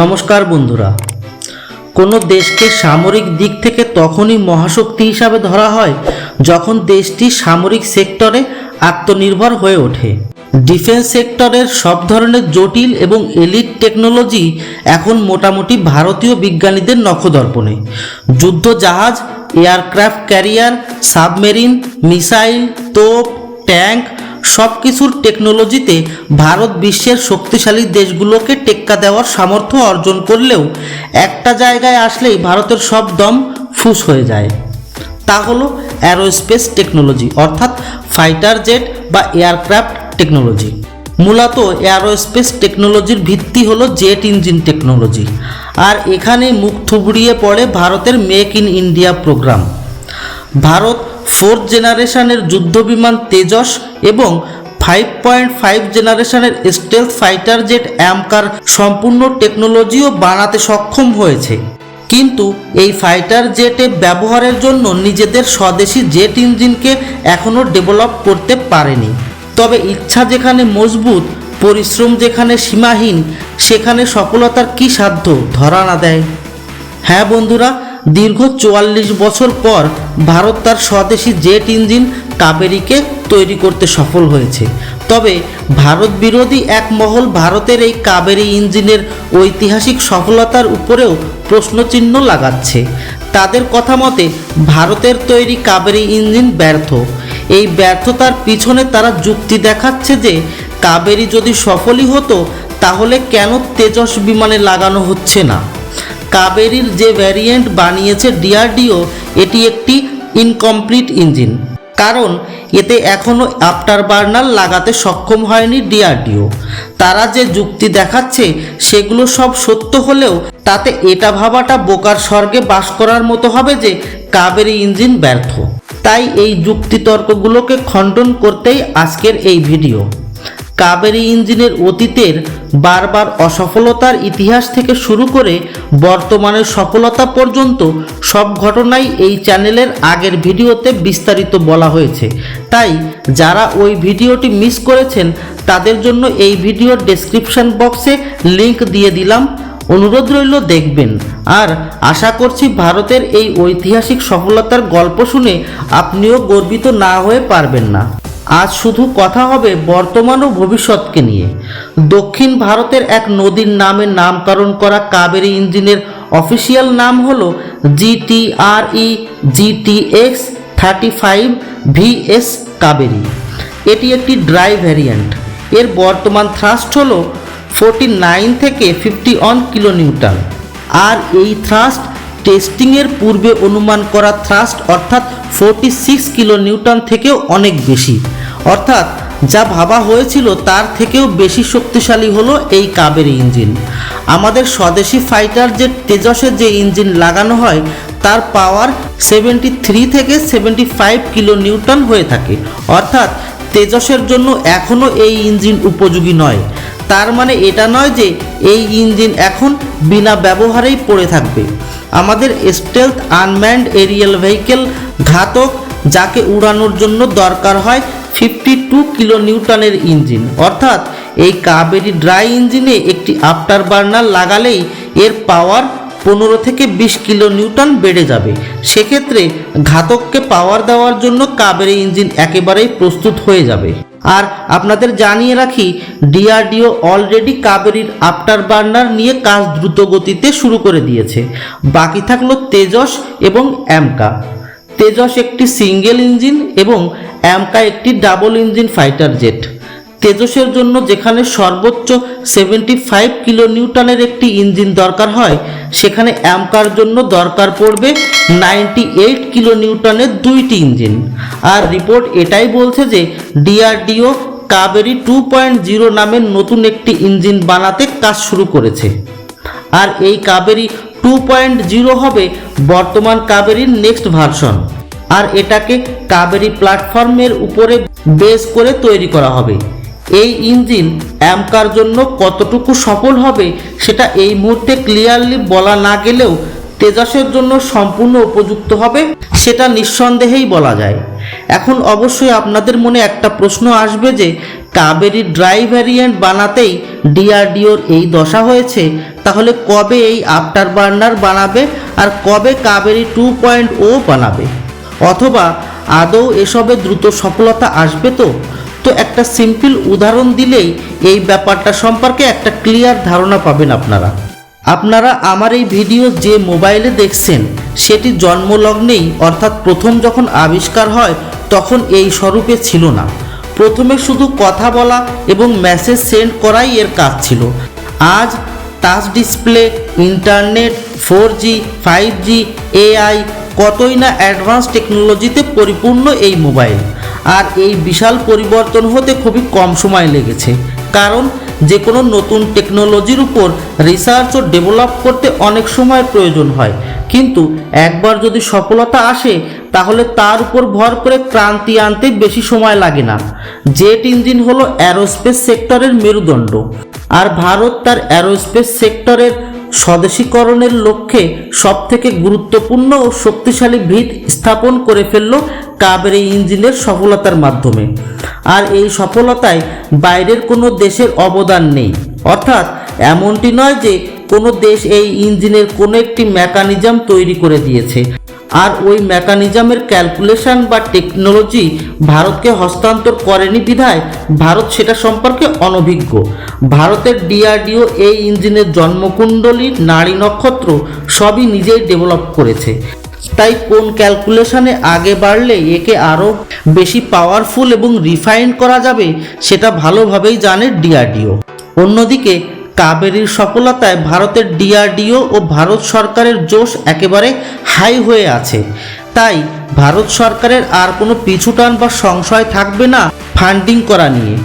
নমস্কার বন্ধুরা। কোনো দেশকে সামরিক দিক থেকে তখনই মহাশক্তি হিসাবে ধরা হয় যখন দেশটি সামরিক সেক্টরে আত্মনির্ভর হয়ে ওঠে। ডিফেন্স সেক্টরের সব ধরনের জটিল এবং এলিট টেকনোলজি এখন মোটামুটি ভারতীয় বিজ্ঞানীদের নখদর্পণে। যুদ্ধ জাহাজ, এয়ারক্রাফট ক্যারিয়ার, সাবমেরিন, মিসাইল, তোপ, ট্যাঙ্ক সব কিছুর টেকনোলজিতে ভারত বিশ্বের শক্তিশালী দেশগুলোকে টেক্কা দেওয়ার সামর্থ্য অর্জন করলেও একটা জায়গায় আসলেই ভারতের সব দম ফুস হয়ে যায়। তা হলো অ্যারোস্পেস টেকনোলজি অর্থাৎ ফাইটার জেট বা এয়ারক্রাফট টেকনোলজি মূলত এয়ারোস্পেস টেকনোলজির ভিত্তি হলো জেট ইঞ্জিন টেকনোলজি আর এখানে মুখ থুবড়িয়ে পড়ে ভারতের make in India programme Bharat fourth জেনারেশনের যুদ্ধবিমান তেজস এবং ফাইভ পয়েন্ট ফাইভ জেনারেশনের স্টেলথ ফাইটার জেট অ্যামকার সম্পূর্ণ টেকনোলজিও বানাতে সক্ষম হয়েছে। কিন্তু এই ফাইটার জেটে ব্যবহারের জন্য নিজেদের স্বদেশি জেট ইঞ্জিনকে এখনও ডেভেলপ করতে পারেনি। তবে ইচ্ছা যেখানে মজবুত, পরিশ্রম যেখানে সীমাহীন, সেখানে সফলতার কি সাধ্য ধরা না দেয়। হ্যাঁ বন্ধুরা দীর্ঘ চুয়াল্লিশ বছর পর ভারত তার স্বদেশি জেট ইঞ্জিন কাবেরীকে তৈরি করতে সফল হয়েছে। তবে ভারত বিরোধী এক মহল ভারতের এই কাবেরী ইঞ্জিনের ঐতিহাসিক সফলতার উপরেও প্রশ্নচিহ্ন লাগাচ্ছে। তাদের কথা মতে, ভারতের তৈরি কাবেরি ইঞ্জিন ব্যর্থ। এই ব্যর্থতার পিছনে তারা যুক্তি দেখাচ্ছে যে কাবেরী যদি সফলই হতো, তাহলে কেন তেজস বিমানে লাগানো হচ্ছে না? কাবেরীর যে ভ্যারিয়েন্ট বানিয়েছে ডিআরডিও, এটি একটি ইনকমপ্লিট ইঞ্জিন কারণ, এতে এখনও আফটার বার্নার লাগাতে সক্ষম হয়নি ডিআরডিও। তারা যে যুক্তি দেখাচ্ছে, সেগুলো সব সত্য হলেও, তাতে এটা ভাবাটা বোকার স্বর্গে বাস করার মতো হবে যে, কাবেরী ইঞ্জিন ব্যর্থ। তাই এই যুক্তিতর্কগুলোকে খণ্ডন করতেই আজকের এই ভিডিও কাবেরী ইঞ্জিনের অতীতের বারবার অসফলতার ইতিহাস থেকে শুরু করে বর্তমানের সফলতা পর্যন্ত সব ঘটনাই এই চ্যানেলের আগের ভিডিওতে বিস্তারিত বলা হয়েছে। তাই, যারা ওই ভিডিওটি মিস করেছেন, তাদের জন্য এই ভিডিওর ডেসক্রিপশন বক্সে লিংক দিয়ে দিলাম। অনুরোধ রইল দেখবেন। আর আশা করছি ভারতের এই ঐতিহাসিক সফলতার গল্প শুনে আপনিও গর্বিত না হয়ে পারবেন না। আজ শুধু কথা হবে বর্তমান ও ভবিষ্যৎকে নিয়ে। দক্ষিণ ভারতের এক নদীর নামে নামকরণ করা কাবেরী ইঞ্জিনের অফিসিয়াল নাম হলো GTRE GTX thirty five VS Kaveri. এটি একটি ড্রাই ভ্যারিয়েন্ট। এর বর্তমান থ্রাস্ট হলো ফোর্টি নাইন থেকে ফিফটি ওয়ান কিলোনিউটন। আর এই থ্রাস্ট টেস্টিংয়ের পূর্বে অনুমান করা থ্রাস্ট অর্থাৎ ফোর্টি সিক্স কিলো নিউটন থেকেও অনেক বেশি। অর্থাৎ, যা ভাবা হয়েছিল তার থেকেও বেশি শক্তিশালী হলো এই কাবেরী ইঞ্জিন। আমাদের স্বদেশি ফাইটার যে তেজসের যে ইঞ্জিন লাগানো হয়, তার পাওয়ার সেভেন্টি থ্রি থেকে সেভেন্টি ফাইভ কিলো নিউটন হয়ে থাকে। অর্থাৎ, তেজসের জন্য এখনও এই ইঞ্জিন উপযোগী নয়। তার মানে এটা নয় যে এই ইঞ্জিন এখন বিনা ব্যবহারেই পড়ে থাকবে। আমাদের স্টেলথ আনম্যান্ড এরিয়াল ভেহিকেল ঘাতক যাকে উড়ানোর জন্য দরকার হয় ফিফটি টু কিলো নিউটনের ইঞ্জিন অর্থাৎ এই কাবেরি ড্রাই ইঞ্জিনে একটি আফটার বার্নার লাগালেই এর পাওয়ার পনেরো থেকে বিশ কিলো নিউটন বেড়ে যাবে। সেক্ষেত্রে ঘাতককে পাওয়ার দেওয়ার জন্য কাবেরি ইঞ্জিন একেবারেই প্রস্তুত হয়ে যাবে। আর আপনাদের জানিয়ে রাখি ডিআরডিও অলরেডি কাবেরির আফটার বার্নার নিয়ে কাজ দ্রুত গতিতে শুরু করে দিয়েছে। বাকি থাকল তেজস এবং অ্যামকা। তেজস একটি সিঙ্গেল ইঞ্জিন এবং অ্যামকা একটি ডাবল ইঞ্জিন ফাইটার জেট। তেজসের জন্য যেখানে সর্বোচ্চ সেভেন্টি ফাইভ কিলো নিউটনের একটি ইঞ্জিন দরকার হয় সেখানে অ্যামকার জন্য দরকার পড়বে নাইনটি এইট কিলো নিউটনের দুইটি ইঞ্জিন। আর রিপোর্ট এটাই বলছে যে DRDO Kaveri two point zero নামের নতুন একটি ইঞ্জিন বানাতে কাজ শুরু করেছে। আর এই কাবেরি টু পয়েন্ট জিরো হবে বর্তমান কাবেরির নেক্সট ভার্সন। আর এটাকে কাবেরি প্ল্যাটফর্মের উপরে বেস করে তৈরি করা হবে। এই ইঞ্জিন অ্যামকার জন্য কতটুকু সফল হবে সেটা এই মুহূর্তে ক্লিয়ারলি বলা না গেলেও তেজাসের জন্য সম্পূর্ণ উপযুক্ত হবে, সেটা নিঃসন্দেহেই বলা যায়। এখন অবশ্যই আপনাদের মনে একটা প্রশ্ন আসবে যে কাবেরি ড্রাই ভ্যারিয়েন্ট বানাতেই ডিআরডিওর এই দশা হয়েছে, তাহলে কবে এই আফটার বার্নার বানাবে আর কবে কাবেরি টু পয়েন্ট ও বানাবে? অথবা আদৌ এসবে দ্রুত সফলতা আসবে তো? তো একটা সিম্পল উদাহরণ দিলেই এই ব্যাপারটা সম্পর্কে একটা ক্লিয়ার ধারণা পাবেন আপনারা। আপনারা আমার এই ভিডিও যে মোবাইলে দেখছেন, সেটি জন্মলগ্নেই, অর্থাৎ প্রথম যখন আবিষ্কার হয়, তখন এই স্বরূপে ছিল না। প্রথমে শুধু কথা বলা এবং মেসেজ সেন্ড করাই এর কাজ ছিল। আজ touch display internet four G five G AI কতই না অ্যাডভান্স টেকনোলজিতে পরিপূর্ণ এই মোবাইল আর এই বিশাল পরিবর্তন হতে খুবই কম সময় লেগেছে। কারণ যে কোনো নতুন টেকনোলজির উপর রিসার্চ ও ডেভেলপ করতে অনেক সময় প্রয়োজন হয়। কিন্তু একবার যদি সফলতা আসে, তাহলে তার উপর ভর করে ক্রান্তি আনতে বেশি সময় লাগে না। জেট ইঞ্জিন হলো অ্যারোস্পেস সেক্টরের মেরুদণ্ড। আর ভারত তার অ্যারোস্পেস সেক্টরের স্বদেশীকরণের লক্ষ্যে সবথেকে গুরুত্বপূর্ণ ও শক্তিশালী ভিত স্থাপন করে ফেলল এই ইঞ্জিনের সফলতার মাধ্যমে। আর এই সফলতায় বাইরের কোনো দেশের অবদান নেই। অর্থাৎ এমনটি নয় যে কোনো দেশ এই ইঞ্জিনের কোনো একটি মেকানিজম তৈরি করে দিয়েছে। আর ওই মেকানিজমের ক্যালকুলেশন বা টেকনোলজি ভারতকে হস্তান্তর করেনি বিধায় ভারত সেটা সম্পর্কে অনভিজ্ঞ। ভারতের ডিআরডিও এই ইঞ্জিনের জন্মকুণ্ডলী, নারী নক্ষত্র সবই নিজেই ডেভেলপ করেছে। তাই কোন ক্যালকুলেশনে আগে বাড়লে একে আরও বেশি পাওয়ারফুল এবং রিফাইন করা যাবে সেটা ভালোভাবেই জানে ডিআরডিও। অন্যদিকে কাবেরীর সফলতায় ভারতের ডিআরডিও ও ভারত সরকারের জোশ একেবারে হাই হয়ে আছে। তাই ভারত সরকারের আর কোনো পিছুটান বা সংশয় থাকবে না ফান্ডিং করা নিয়ে।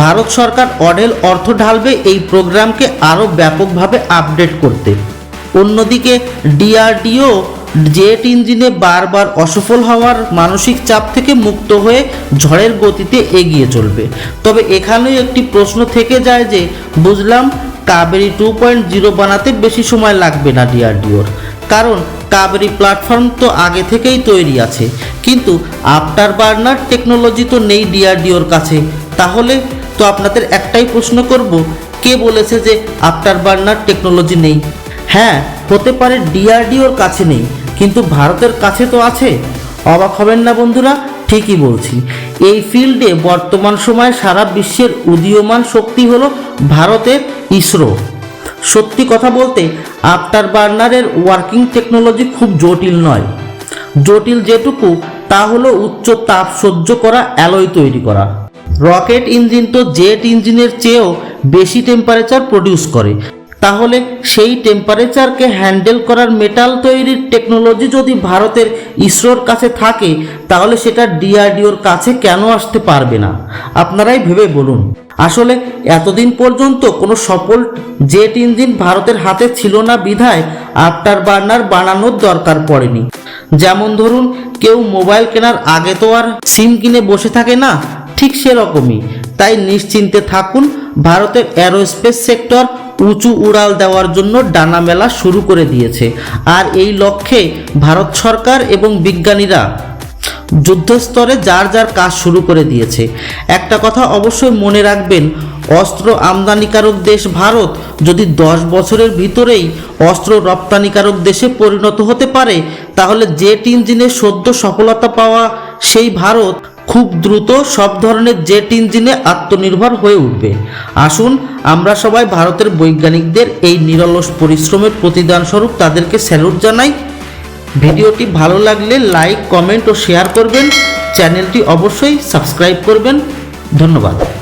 ভারত সরকার অডেল অর্থ ঢালবে এই প্রোগ্রামকে আরও ব্যাপকভাবে আপডেট করতে। অন্যদিকে ডিআরডিও জেট ইঞ্জিনে বারবার অসফল হওয়ার মানসিক চাপ থেকে মুক্ত হয়ে ঝড়ের গতিতে এগিয়ে চলবে। তবে এখানেও একটি প্রশ্ন থেকে যায় যে, বুঝলাম কাবেরি টু পয়েন্ট জিরো বানাতে বেশি সময় লাগবে না ডিআরডিওর কারণ কাবেরি প্ল্যাটফর্ম তো আগে থেকেই তৈরি আছে। কিন্তু আফটার বার্নার টেকনোলজি তো নেই ডিআরডিওর কাছে। তাহলে তো আপনাদের একটাই প্রশ্ন করব, কে বলেছে যে আফটার বার্নার টেকনোলজি নেই? হ্যাঁ হতে পারে ডিআরডিওর কাছে নেই, কিন্তু ভারতের কাছে তো আছে। অবাক হবেন না বন্ধুরা ঠিকই বলছি। এই ফিল্ডে বর্তমান সময়ে সারা বিশ্বের উদীয়মান শক্তি হলো ভারতের ইসরো। সত্যি কথা বলতে, আফটার বার্নারের ওয়ার্কিং টেকনোলজি খুব জটিল নয়। জটিল যেটুকু, তা হলো উচ্চ তাপ সহ্য করা, অ্যালয় তৈরি করা। রকেট ইঞ্জিন তো জেট ইঞ্জিনের চেয়েও বেশি টেম্পারেচার প্রডিউস করে। তাহলে সেই টেম্পারেচারকে হ্যান্ডেল করার মেটাল তৈরির টেকনোলজি যদি ভারতের ইসরোর কাছে থাকে, তাহলে সেটা ডিআরডিওর কাছে কেন আসতে পারবে না? আপনারাই ভেবে বলুন। আসলে এতদিন পর্যন্ত কোনো সফল জেট ইঞ্জিন ভারতের হাতে ছিল না বিধায় আফটার বার্নার বানানোর দরকার পড়েনি। যেমন ধরুন, কেউ মোবাইল কেনার আগে তো আর সিম কিনে বসে থাকে না, ঠিক সেরকমই। তাই নিশ্চিন্তে থাকুন, ভারতের অ্যারোস্পেস সেক্টর উঁচু উড়াল দেওয়ার জন্য ডানা মেলা শুরু করে দিয়েছে। আর এই লক্ষ্যে ভারত সরকার এবং বিজ্ঞানীরা যুদ্ধস্তরে যার যার কাজ শুরু করে দিয়েছে। একটা কথা অবশ্যই মনে রাখবেন, অস্ত্র আমদানিকারক দেশ ভারত যদি দশ বছরের ভিতরেই অস্ত্র রপ্তানিকারক দেশে পরিণত হতে পারে, তাহলে জেট ইঞ্জিনে সদ্য সফলতা পাওয়া সেই ভারত খুব দ্রুত সব ধরনের জেট ইঞ্জিনে আত্মনির্ভর হয়ে উঠবে। আসুন, আমরা সবাই ভারতের বৈজ্ঞানিকদের এই নিরলস পরিশ্রমের প্রতিদান স্বরূপ তাদেরকে স্যালুট জানাই। ভিডিওটি ভালো লাগলে লাইক, কমেন্ট ও শেয়ার করবেন। চ্যানেলটি অবশ্যই সাবস্ক্রাইব করবেন। ধন্যবাদ।